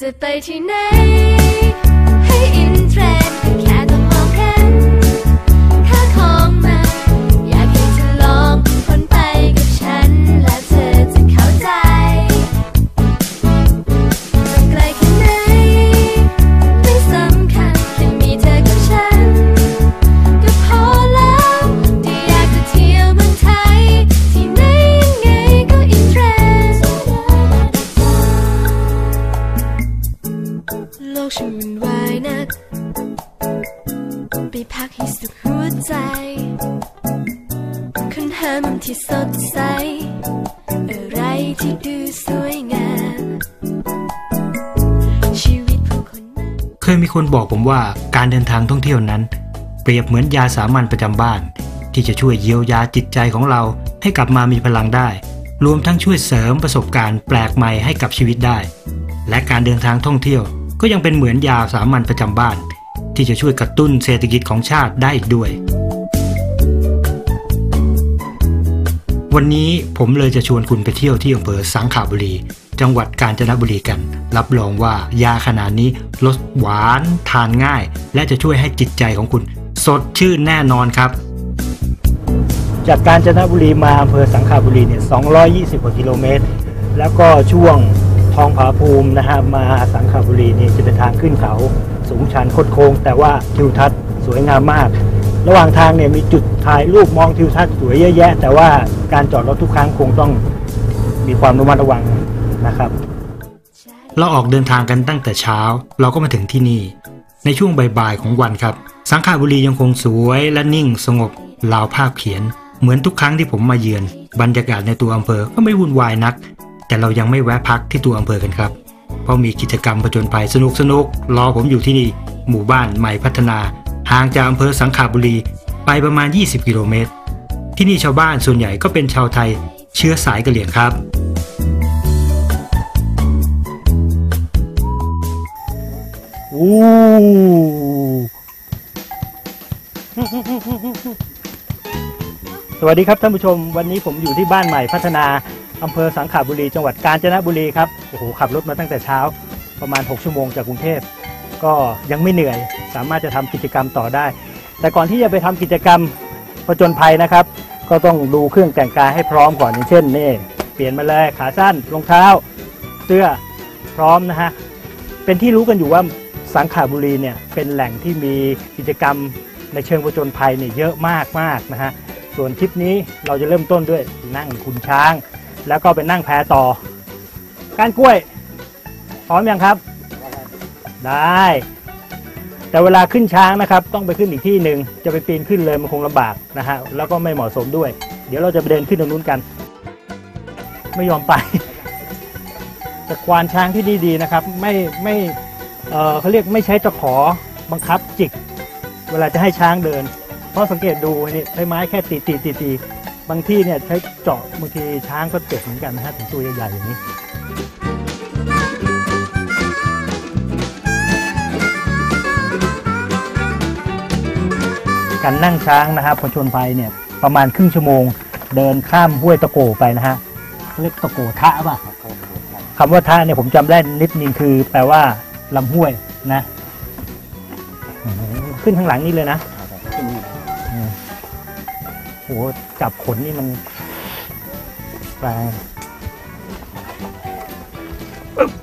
จะไป ลกฉันวุ่นวายนัก ไปพักให้สุขหัวใจ ค้นหามุมที่สดใส อะไรที่ดูสวยงาม ชีวิตผู้คนนั้นเคยมีคนบอกผมว่าการเดินทางท่องเที่ยวนั้น เปรียบเหมือนยาสามัญประจำบ้าน ที่จะช่วยเยียวยาจิตใจของเราให้กลับมามีพลังได้ รวมทั้งช่วยเสริมประสบการณ์แปลกใหม่ให้กับชีวิตได้ และการเดินทางท่องเที่ยว ก็ยังเป็นเหมือนยาสามัญประจำบ้าน ที่จะช่วยกระตุ้นเศรษฐกิจของชาติได้อีกด้วย วันนี้ผมเลยจะชวนคุณไปเที่ยวที่อำเภอสังขาบุรี จังหวัดกาญจนบุรีกัน รับรองว่ายาขนาดนี้รสหวานทานง่าย และจะช่วยให้จิตใจของคุณ สดชื่นแน่นอนครับจากกาญจนบุรีมาอำเภอสังขบุรีเนี่ย 220 กว่ากิโลเมตร แล้วก็ช่วง ทองผาภูมินะฮะมาสังขบุรีนี่จะเป็นทางขึ้นเขาสูงชันโคดโค้งแต่ว่าทิวทัศน์สวยงามมาก ระหว่างทางเนี่ยมีจุดถ่ายรูปมองทิวทัศน์สวยเยอะแยะ แต่ว่าการจอดรถทุกครั้งคงต้องมีความระมัดระวังนะครับ เราออกเดินทางกันตั้งแต่เช้า เราก็มาถึงที่นี่ ในช่วงบ่ายๆของวันครับ สังขบุรียังคงสวยและนิ่งสงบราวภาพเขียน เหมือนทุกครั้งที่ผมมาเยือน บรรยากาศในตัวอำเภอก็ไม่วุ่นวายนัก แต่เรายังไม่แวะพักที่ตัวอำเภอกันครับ เพราะมีกิจกรรมผจญภัยสนุกสนุกรอผมอยู่ที่นี่หมู่บ้านใหม่พัฒนาห่างจากอำเภอสังขาบุรีไปประมาณ 20 กิโลเมตร ที่นี่ชาวบ้านส่วนใหญ่ก็เป็นชาวไทยเชื้อสายกะเหรี่ยงครับ โอ้สวัสดีครับท่านผู้ชม วันนี้ผมอยู่ที่บ้านใหม่พัฒนา อำเภอสังขบุรีจังหวัดกาญจนบุรีครับโอ้โหขับรถมาตั้งแต่เช้า ประมาณ 6 ชั่วโมงจากกรุงเทพ ก็ยังไม่เหนื่อย สามารถจะทำกิจกรรมต่อได้ แต่ก่อนที่จะไปทำกิจกรรมผจญภัยนะครับ ก็ต้องดูเครื่องแต่งกายให้พร้อมก่อนอย่างเช่นนี่เปลี่ยนมาเลยขาสั้นรองเท้า เสื้อพร้อมนะฮะเป็นที่รู้กันอยู่ว่าสังขบุรีเนี่ยเป็นแหล่งที่มีกิจกรรมในเชิงผจญภัยเนี่ยเยอะมากมากนะฮะส่วนทริปนี้เราจะเริ่มต้นด้วยนั่งขุนช้าง แล้วก็ไปนั่งแพต่อ การกล้วยพร้อมยังครับ ได้ แต่เวลาขึ้นช้างนะครับ ต้องไปขึ้นอีกที่หนึ่งจะไปปีนขึ้นเลยมันคงลำบากนะฮะแล้วก็ไม่เหมาะสมด้วย เดี๋ยวเราจะไปเดินขึ้นตรงนู้นกัน ไม่ยอมไปแต่ควานช้างที่ดีๆนะครับ ไม่ไม่เออเขาเรียกไม่ใช้ตะขอบังคับจิก เวลาจะให้ช้างเดิน เพราะสังเกตดูนี่ใช้ไม้แค่ตีตีตีตี บางที่เนี่ยใช้เจาะบางทีช้างก็เจ็บเหมือนกันนะฮะถึงตัวใหญ่ๆอย่างนี้การนั่งช้างนะครับผจญภัยเนี่ยประมาณครึ่งชั่วโมง เดินข้ามห้วยตะโกไปนะฮะเรียกตะโกทะป่ะคำว่าทะเนี่ยผมจำได้นิดนึงคือ แปลว่าลำห้วยนะ ขึ้นข้างหลังนี่เลยนะ โหจับขนนี่มันแรง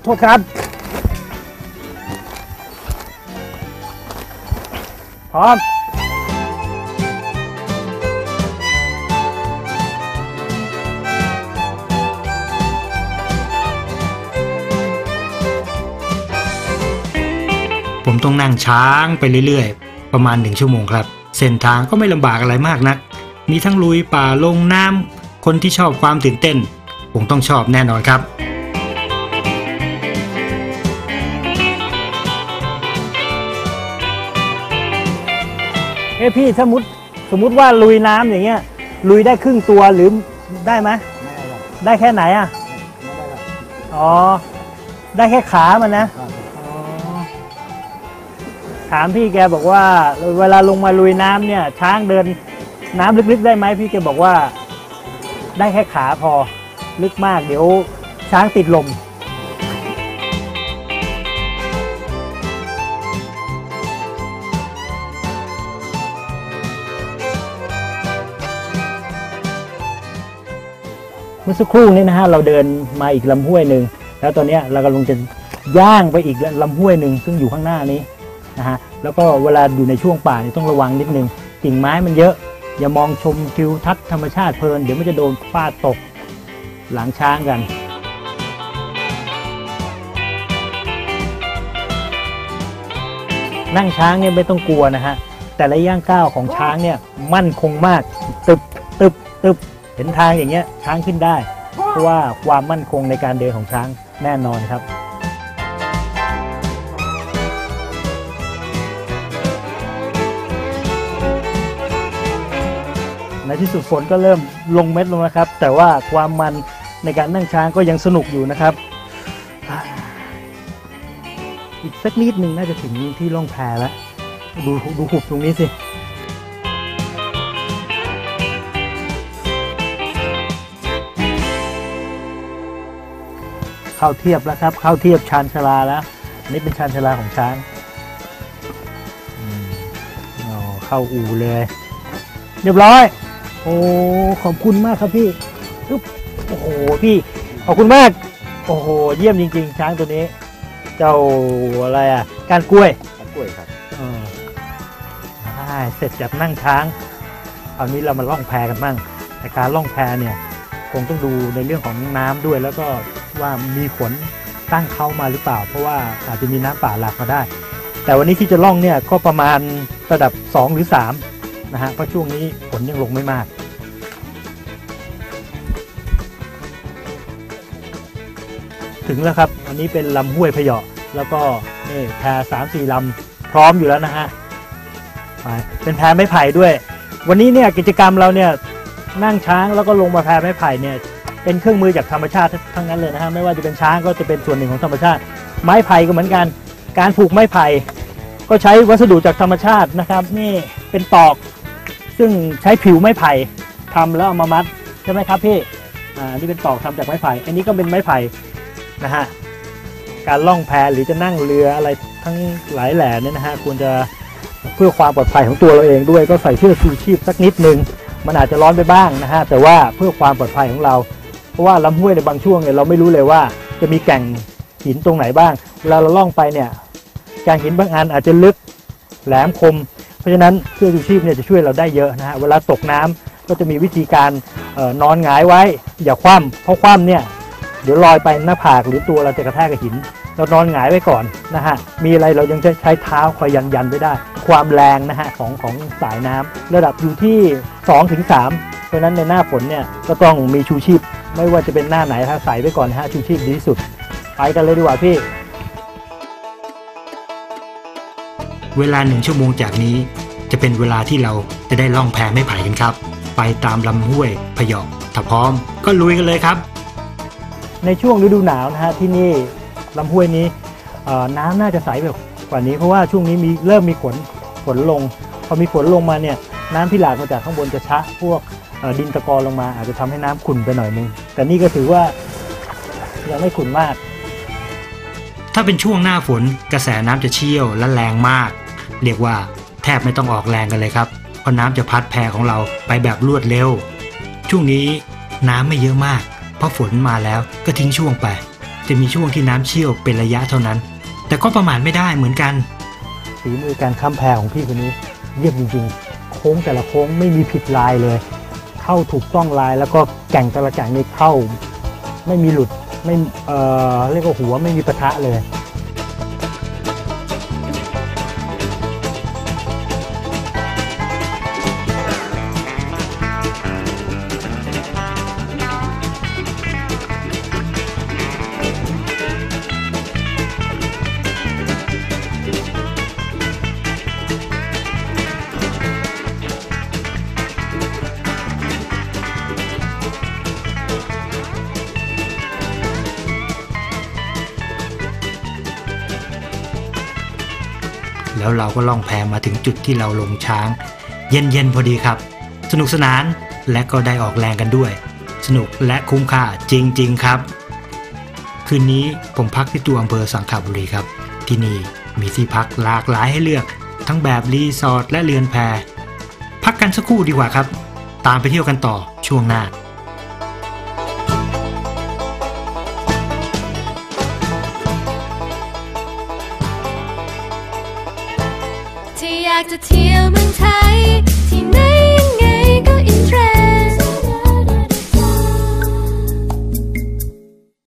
โทษครับ พร้อมผมต้องนั่งช้างไปเรื่อยๆ ประมาณหนึ่งชั่วโมงครับ เส้นทางก็ไม่ลำบากอะไรมากนัก มีทั้งลุยป่าลงน้ำคนที่ชอบความตื่นเต้นผมต้องชอบแน่นอนครับเอ้พี่สมมติสมมติว่าลุยน้ำอย่างเงี้ย ลุยได้ครึ่งตัวหรือได้ไหมได้แค่ไหนอะอ๋อ ได้แค่ขามันนะถามพี่แกบอกว่า เวลาลงมาลุยน้ำเนี่ย ช้างเดิน น้ำลึกๆได้ไหมพี่แกบอกว่า ได้แค่ขาพอลึกมากเดี๋ยวช้างติดลม เมื่อสักครู่นี้นะฮะเราเดินมาอีกลำห้วยหนึ่งแล้วตอนนี้เรากำลังจะย่างไปอีกลำห้วยหนึ่งซึ่งอยู่ข้างหน้านี้นะฮะแล้วก็เวลาอยู่ในช่วงป่าเนี่ยต้องระวังนิดนึงกิ่งไม้มันเยอะ อย่ามองชมทิวทัศน์ธรรมชาติเพลิน เดี๋ยวมันจะโดนฟาดตกหลังช้างกัน นั่งช้างเนี่ยไม่ต้องกลัวนะฮะ แต่ละย่างก้าวของช้างเนี่ยมั่นคงมาก ตึบตึบตึบเห็นทางอย่างเงี้ยช้างขึ้นได้ เพราะว่าความมั่นคงในการเดินของช้างแน่นอนครับ ในที่สุดฝนก็เริ่มลงเม็ดลงแล้วครับ แต่ว่าความมันในการนั่งช้างก็ยังสนุกอยู่นะครับ อีกสักนิดหนึ่งน่าจะถึงที่ล่องแพแล้ว ดูดูหุบตรงนี้สิเข้าเทียบแล้วครับ เข้าเทียบชานชลาแล้ว นี่เป็นชานชลาของช้างอ๋อเข้าอู่เลย เรียบร้อย โอ้ขอบคุณมากครับพี่อึ๊บโอ้โหพี่ขอบคุณมาก โอ้โหเยี่ยมจริง ๆ ช้างตัวนี้ เจ้าอะไรอะการกล้วยกล้วยครับเออได้เสร็จจากนั่งช้างคราวนี้เรามาล่องแพกันบ้างแต่การล่องแพเนี่ยคงต้องดูในเรื่องของน้ำด้วย แล้วก็ว่ามีฝนตั้งเข้ามาหรือเปล่า เพราะว่าอาจจะมีน้ำป่าหลากมาได้ แต่วันนี้ที่จะล่องเนี่ยก็ประมาณระดับ 2 หรือ3นะฮะเพราะช่วงนี้ฝนยังลงไม่มาก ถึงแล้วครับ อันนี้เป็นลำห้วยพะยาะแล้วก็นี่แพสามสี่ลำพร้อมอยู่แล้วนะฮะไปเป็นแพไม้ไผ่ด้วย วันนี้เนี่ยกิจกรรมเราเนี่ยนั่งช้างแล้วก็ลงมาแพไม้ไผ่เนี่ยเป็นเครื่องมือจากธรรมชาติทั้งนั้นเลยนะฮะไม่ว่าจะเป็นช้างก็จะเป็นส่วนหนึ่งของธรรมชาติ ไม้ไผ่ก็เหมือนกัน การผูกไม้ไผ่ก็ใช้วัสดุจากธรรมชาตินะครับ นี่เป็นตอก ซึ่งใช้ผิวไม้ไผ่ทำแล้วเอามามัดใช่ไหมครับพี่อ่านี่เป็นตอกทำจากไม้ไผ่อันนี้ก็เป็นไม้ไผ่ นะฮะการล่องแพหรือจะนั่งเรืออะไรทั้งหลายแหล่เนี่ยนะฮะควรจะเพื่อความปลอดภัยของตัวเราเองด้วยก็ใส่เสื้อชูชีพสักนิดนึงมันอาจจะร้อนไปบ้างนะฮะแต่ว่าเพื่อความปลอดภัยของเรา เพราะว่าลำห้วยในบางช่วงเนี่ยเราไม่รู้เลยว่าจะมีแก่งหินตรงไหนบ้างเวลาเราล่องไปเนี่ยแก่งหินบางอันอาจจะลึกแหลมคม เพราะฉะนั้นเสื้อชูชีพเนี่ยจะช่วยเราได้เยอะนะฮะเวลาตกน้ำก็จะมีวิธีการออนอนหงายไว้อย่าคว่ำเพราะคว่ำเนี่ย เดี๋ยวลอยไปหน้าผากหรือตัวเราจะกระแทกกับหิน เรานอนหงายไว้ก่อนนะฮะ มีอะไรเรายังจะใช้เท้าคอยยันยันไว้ได้ ความแรงนะฮะของของสายน้ำระดับอยู่ที่2ถึง3เพราะนั้นในหน้าฝนเนี่ยก็ต้องมีชูชีพ ไม่ว่าจะเป็นหน้าไหนถ้าใส่ไว้ก่อนนะฮะชูชีพดีที่สุด ไปกันเลยดีกว่าพี่ เวลาหนึ่งชั่วโมงจากนี้ จะเป็นเวลาที่เราจะได้ล่องแพไม้ไผ่กันครับ ไปตามลำห้วยพะยาะถ้าพร้อมก็ลุยกันเลยครับ ในช่วงฤดูหนาวนะฮะที่นี่ลำห้วยนี้น้ำน่าจะใสแบบกว่านี้เพราะว่าช่วงนี้มีเริ่มมีฝนฝนลง พอมีฝนลงมาเนี่ยน้ำที่หลากมาจากข้างบนจะชะพวกดินตะกอนลงมาอาจจะทำให้น้ำขุ่นไปหน่อยนึง แต่นี่ก็ถือว่ายังไม่ขุ่นมาก ถ้าเป็นช่วงหน้าฝนกระแสน้ำจะเชี่ยวและแรงมาก เรียกว่าแทบไม่ต้องออกแรงกันเลยครับ เพราะน้ำจะพัดแพของเราไปแบบรวดเร็ว ช่วงนี้น้ำไม่เยอะมาก ราะฝนมาแล้วก็ทิ้งช่วงไป จะมีช่วงที่น้ำเชี่ยวเป็นระยะเท่านั้น แต่ก็ประมาทไม่ได้เหมือนกันฝีมือการข้ามแพของพี่คนนี้ เยี่ยมจริงๆ โค้งแต่ละโค้งไม่มีผิดลายเลย เข้าถูกต้องลายแล้วก็แก่งแต่ละแก่งนี่เข้า ไม่มีหลุดไม่เออเรียกว่าหัวไม่มีปะทะเลย แล้วเราก็ล่องแพมาถึงจุดที่เราลงช้าง เย็นๆพอดีครับ สนุกสนานและก็ได้ออกแรงกันด้วย สนุกและคุ้มค่าจริง ๆครับ คืนนี้ผมพักที่ตัวอำเภอสังขบุรีครับ ที่นี่มีที่พักหลากหลายให้เลือก ทั้งแบบรีสอร์ทและเรือนแพพักกันสักครู่ดีกว่าครับ ตามไปเที่ยวกันต่อช่วงหน้าากจะเที่ยวเมืองไทยที่ไหน